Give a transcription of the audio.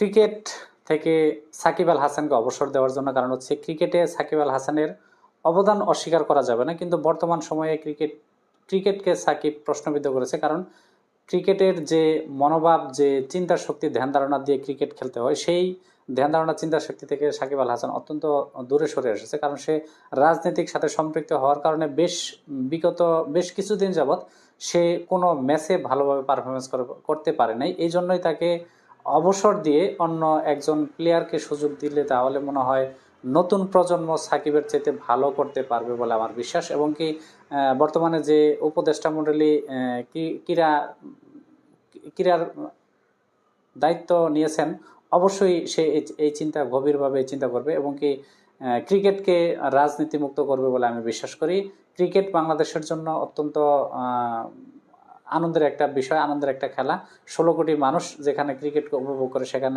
Cricket থেকে সাকিব আল হাসানকে অবসর দেওয়ার জন্য, কারণ হচ্ছে ক্রিকেটে সাকিব আল হাসানের অবদান অস্বীকার করা যাবে না। কিন্তু বর্তমান সময়ে ক্রিকেট, ক্রিকেটকে সাকিব প্রশ্নবিদ্ধ করেছে, কারণ ক্রিকেটের যে মনোভাব, যে চিন্তা শক্তি, ধ্যান ধারণা দিয়ে ক্রিকেট খেলতে হয়, সেই ধ্যান ধারণা চিন্তা শক্তি থেকে সাকিব আল হাসান অত্যন্ত দূরে সরে এসেছে, কারণ সে রাজনৈতিক সাথে সম্পৃক্ত হওয়ার কারণে বেশ বিগত, বেশ কিছুদিন যাবৎ সে কোনো ম্যাচে ভালোভাবে পারফরমেন্স করতে পারে নাই। এই জন্যই তাকে অবসর দিয়ে অন্য একজন প্লেয়ারকে সুযোগ দিলে তাহলে মনে হয় নতুন প্রজন্ম সাকিবের চাইতে ভালো করতে পারবে বলে আমার বিশ্বাস এবং কি বর্তমানে যে উপদেষ্টা মণ্ডলী ক্রীড়া, ক্রীড়ার দায়িত্ব নিয়েছেন, অবশ্যই সে এই- চিন্তা গভীরভাবে চিন্তা করবে এবং কি ক্রিকেটকে রাজনীতিমুক্ত করবে বলে আমি বিশ্বাস করি। ক্রিকেট বাংলাদেশের জন্য অত্যন্ত আনন্দের একটা বিষয় আনন্দের একটা খেলা। ষোলো কোটি মানুষ যেখানে ক্রিকেটকে উপভোগ করে সেখানে